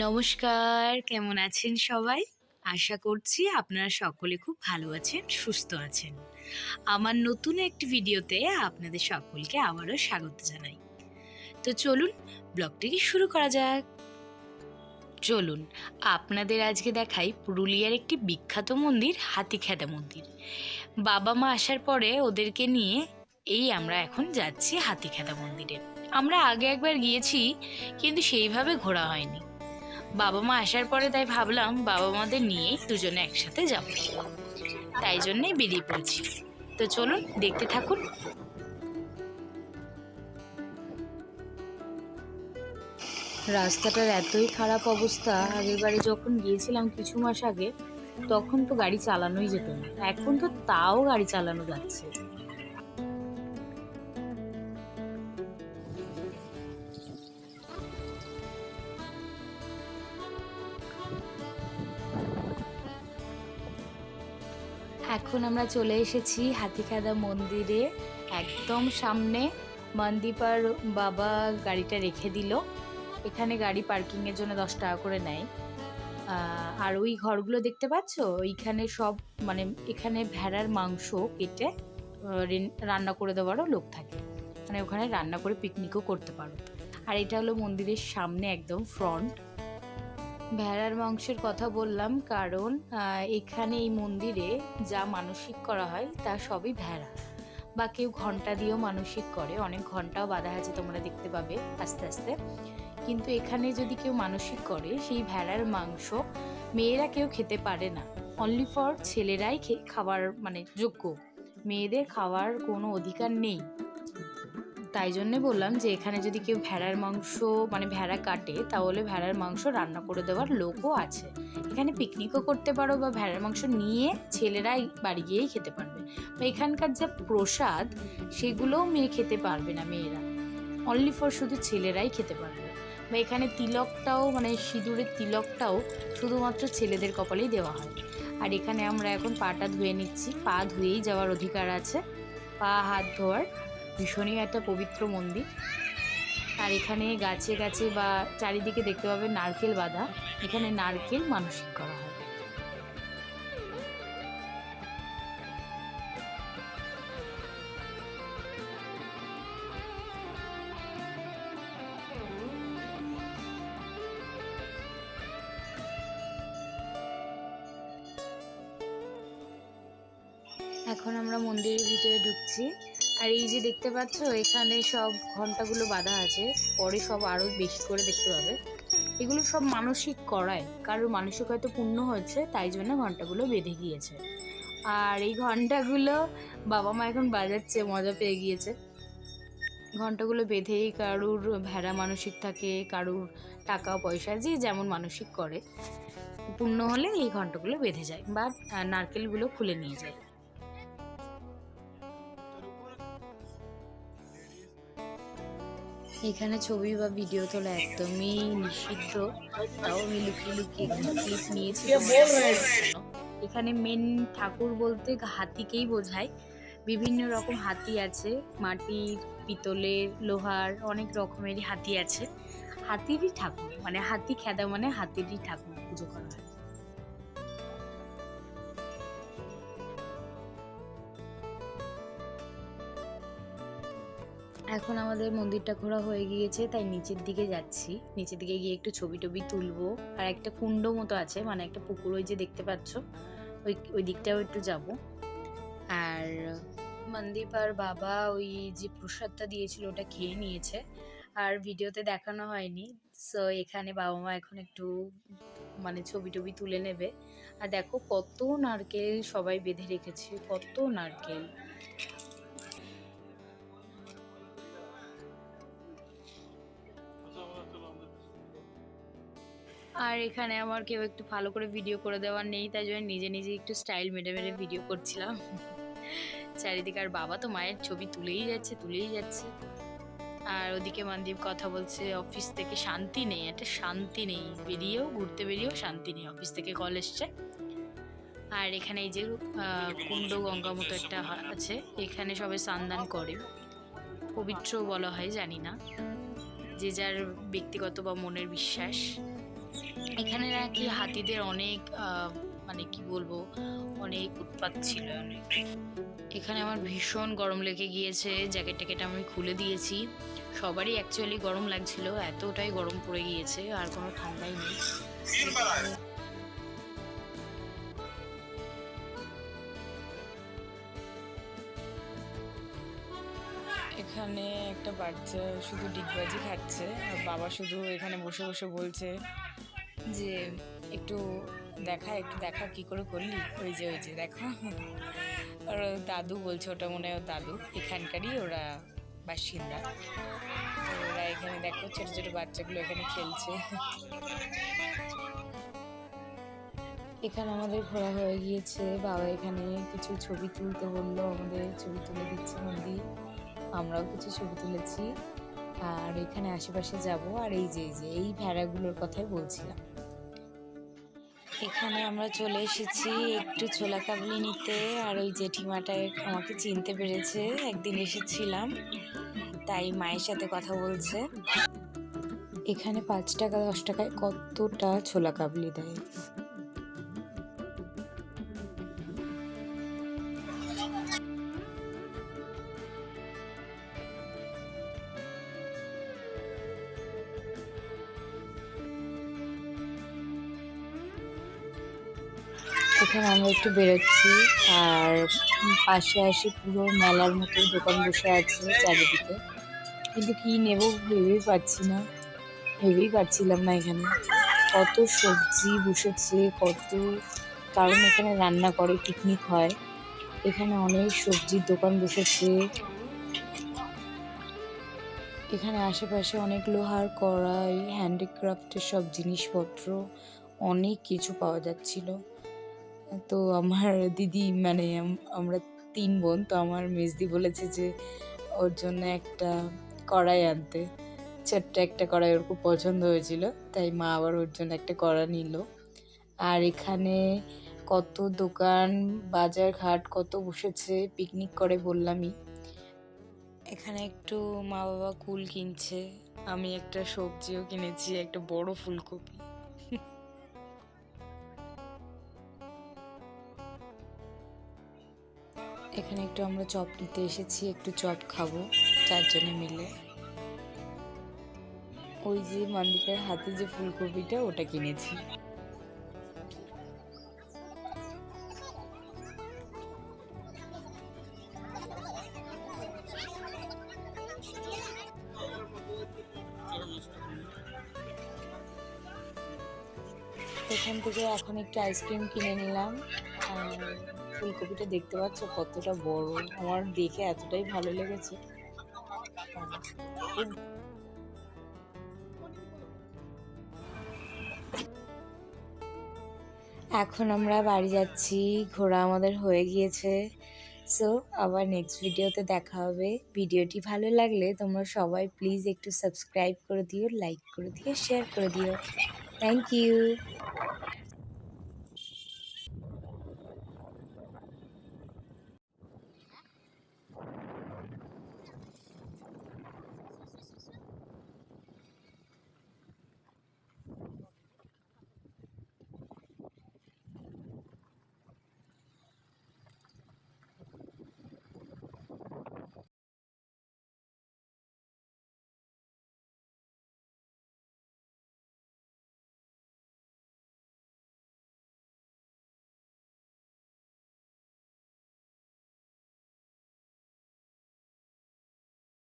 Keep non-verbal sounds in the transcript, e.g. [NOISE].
নমস্কার, কেমন আছেন সবাই? আশা করছি আপনারা সকলে খুব ভালো আছেন, সুস্থ আছেন। আমার নতুন একটি ভিডিওতে আপনাদের সকলকে আবারও স্বাগত জানাই। তো চলুন ব্লগটিকে শুরু করা যাক? চলুন, আপনাদের আজকে দেখাই পুরুলিয়ার একটি বিখ্যাত মন্দির হাতিখ্যাদা মন্দির। বাবা মা আসার পরে ওদেরকে নিয়ে এই আমরা এখন যাচ্ছি হাতিখ্যাদা মন্দিরে। আমরা আগে একবার গিয়েছি, কিন্তু সেইভাবে ঘোরা হয়নি। বাবা মা আসার পরে তাই ভাবলাম বাবা মাদের নিয়েই দুজনে একসাথে যাব। তাই জন্যই বেরিয়ে পড়েছি। তো চলুন, দেখতে থাকুন। রাস্তাটার এতই খারাপ অবস্থা, আগের বারে যখন গিয়েছিলাম কিছু মাস আগে, তখন তো গাড়ি চালানোই যেত না। এখন তো তাও গাড়ি চালানো যাচ্ছে। এখন আমরা চলে এসেছি হাতিখাদা মন্দিরে। একদম সামনে মন্দিপার বাবা গাড়িটা রেখে দিল। এখানে গাড়ি পার্কিংয়ের জন্য দশ টাকা করে নেয়। আর ওই ঘরগুলো দেখতে পাচ্ছ? ওইখানে সব মানে এখানে ভেড়ার মাংস কেটে রান্না করে দেওয়ারও লোক থাকে। মানে ওখানে রান্না করে পিকনিকও করতে পারো। আর এটা হলো মন্দিরের সামনে একদম ফ্রন্ট ভেড়ার মাংসের কথা বললাম কারণ এখানে এই মন্দিরে যা মানসিক করা হয় তা সবই ভেড়া। বা কেউ ঘণ্টা দিয়েও মানসিক করে, অনেক ঘন্টাও বাঁধা আছে তোমরা দেখতে পাবে আস্তে আস্তে। কিন্তু এখানে যদি কেউ মানসিক করে, সেই ভেড়ার মাংস মেয়েরা কেউ খেতে পারে না। অনলি ফর ছেলেরাই খাবার মানে যোগ্য। মেয়েদের খাওয়ার কোনো অধিকার নেই। তাই জন্যে বললাম যে, এখানে যদি কেউ ভেড়ার মাংস মানে ভেড়া কাটে, তাহলে ভেড়ার মাংস রান্না করে দেওয়ার লোকও আছে। এখানে পিকনিকও করতে পারো বা ভেড়ার মাংস নিয়ে ছেলেরাই বাড়ি গিয়েই খেতে পারবে। বা এখানকার যা প্রসাদ, সেগুলোও মেয়ে খেতে পারবে না মেয়েরা। অনলি ফর শুধু ছেলেরাই খেতে পারবে। বা এখানে তিলকটাও মানে সিঁদুরের তিলকটাও শুধুমাত্র ছেলেদের কপালেই দেওয়া হয়। আর এখানে আমরা এখন পাটা ধুয়ে নিচ্ছি। পা ধুয়েই যাওয়ার অধিকার আছে। পা, হাত ধোয়ার ভীষণই একটা পবিত্র মন্দির। আর এখানে গাছে গাছে বা চারিদিকে দেখতে পাবে নারকেল বাঁধা। এখানে নারকেল মানসিক করা হয়। এখন আমরা মন্দিরের ভিতরে ঢুকছি। আর এই যে দেখতে পাচ্ছ, এখানে সব ঘন্টাগুলো বাঁধা আছে। পরে সব আরও বেশি করে দেখতে পাবে। এগুলো সব মানসিক করায়। কারোর মানসিক হয়তো পূর্ণ হচ্ছে তাই জন্য ঘন্টাগুলো বেঁধে গিয়েছে। আর এই ঘন্টাগুলো বাবা মা এখন বাজাচ্ছে, মজা পেয়ে গিয়েছে। ঘন্টাগুলো বেঁধেই কারুর ভেড়া মানসিক থাকে, কারুর টাকা, পয়সা, যে যেমন মানসিক করে, পূর্ণ হলে এই ঘন্টাগুলো বেঁধে যায় বা নারকেলগুলো খুলে নিয়ে যায়। এখানে ছবি বা ভিডিও তোলা একদমই নিষিদ্ধ। তাও আমি লুকিয়ে লুকিয়ে এখানে ক্লিপ নিয়েছি। এখানে মেন ঠাকুর বলতে হাতিকেই বোঝায়। বিভিন্ন রকম হাতি আছে। মাটির পিতলের লোহার অনেক রকমেরই হাতি আছে। হাতিরই ঠাকুর মানে হাতি খেদা মানে হাতিরই ঠাকুর পুজো করা হয়। এখন আমাদের মন্দিরটা ঘোরা হয়ে গিয়েছে, তাই নিচের দিকে যাচ্ছি। নিচের দিকে গিয়ে একটু ছবি টবি তুলবো। আর একটা কুণ্ড মতো আছে মানে একটা পুকুর ওই যে দেখতে পাচ্ছ, ওই ওই দিকটাও একটু যাব। আর মন্দীপ আর বাবা ওই যে প্রসাদটা দিয়েছিল, ওটা খেয়ে নিয়েছে। আর ভিডিওতে দেখানো হয়নি সো এখানে বাবা মা এখন একটু মানে ছবি টবি তুলে নেবে। আর দেখো কত নারকেল সবাই বেঁধে রেখেছে, কত নারকেল। আর এখানে আমার কেউ একটু ভালো করে ভিডিও করে দেওয়ার নেই, তাই জন্য নিজে নিজে একটু স্টাইল মেরে মেরে ভিডিও করছিলাম। [LAUGHS] চারিদিকে আর বাবা তো মায়ের ছবি তুলেই যাচ্ছে তুলেই যাচ্ছে। আর ওদিকে মানদীপ কথা বলছে, অফিস থেকে শান্তি নেই, একটা শান্তি নেই। বেরিয়েও, ঘুরতে বেরিয়েও শান্তি নেই, অফিস থেকে কল এসছে। আর এখানে এই যে কুণ্ড গঙ্গা মতো একটা আছে, এখানে সবাই স্নান করে। পবিত্র বলা হয়, জানি না। যে যার ব্যক্তিগত বা মনের বিশ্বাস। এখানে নাকি হাতিদের অনেক মানে কি বলব, অনেক উৎপাত ছিল। অনেক এখানে আমার ভীষণ গরম লেগে গিয়েছে জ্যাকেট ট্যাকেট আমি খুলে দিয়েছি। সবারই অ্যাকচুয়ালি গরম লাগছিল, এতটাই গরম পড়ে গিয়েছে, আর কোনো ঠান্ডাই নেই। এখানে একটা বাচ্চা শুধু ডিগবাজি খাচ্ছে, আর বাবা শুধু এখানে বসে বসে বলছে যে একটু দেখা একটু দেখা কি করে করলি? ওই যে ওই যে, দেখো। আর দাদু বলছে, ওটা মনে হয় দাদু। এখানকারই ওরা বাসিন্দা। ওরা এখানে দেখো, ছোট ছোট বাচ্চাগুলো এখানে খেলছে। এখানে আমাদের ঘোরা হয়ে গিয়েছে। বাবা এখানে কিছু ছবি তুলতে বলল, আমাদের ছবি তুলে দিচ্ছে মন্দির। আমরাও কিছু ছবি তুলেছি। আর এখানে আশেপাশে যাব। আর এই যে এই যে, এই ভেড়াগুলোর কথাই বলছিলাম। এখানে আমরা চলে এসেছি একটু ছোলা কাবলি নিতে। আর ওই জেঠিমাটা আমাকে চিনতে পেরেছে, একদিন এসেছিলাম। তাই মায়ের সাথে কথা বলছে। এখানে পাঁচ টাকা, দশ টাকায় কতটা ছোলা কাবলি দেয়? এখানে আমরা একটু বেরোচ্ছি, আর পাশে আসে পুরো মেলার মতো দোকান বসে আছে চারিদিকে। কিন্তু কি নেব ভেবেই পাচ্ছি না, ভেবেই পাচ্ছিলাম না এখানে। কত সবজি বসেছে, কত, কারণ এখানে রান্না করে পিকনিক হয়। এখানে অনেক সবজির দোকান বসেছে। এখানে আশেপাশে অনেক লোহার কড়াই হ্যান্ডিক্রাফটের সব জিনিসপত্র, অনেক কিছু পাওয়া যাচ্ছিল। তো আমার দিদি মানে আমরা তিন বোন, তো আমার মেজদি বলেছে যে ওর জন্য একটা কড়াই আনতে। ছোট্ট একটা কড়াই ওর খুব পছন্দ হয়েছিল, তাই মা আবার ওর জন্য একটা কড়া নিল। আর এখানে কত দোকান, বাজার ঘাট, কত বসেছে পিকনিক করে বললামই। এখানে একটু মা বাবা কুল কিনছে, আমি একটা সবজিও কিনেছি, একটা বড় ফুলকপি। এখানে একটু আমরা চপ নিতে এসেছি, একটু চপ খাব, চারজনে মিলে। ওই যে মন্দিরের হাতে যে ফুলকপিটা, ওটা কিনেছি। থেকে এখন একটু আইসক্রিম কিনে নিলাম। ফুলকপিটা দেখতে পাচ্ছ কতটা বড়। আমার দেখে এতটাই ভালো লেগেছে। এখন আমরা বাড়ি যাচ্ছি। ঘোরা আমাদের হয়ে গিয়েছে। সো আবার নেক্সট ভিডিওতে দেখা হবে। ভিডিওটি ভালো লাগলে তোমরা সবাই প্লিজ একটু সাবস্ক্রাইব করে দিও লাইক করে দিও শেয়ার করে দিও। Thank you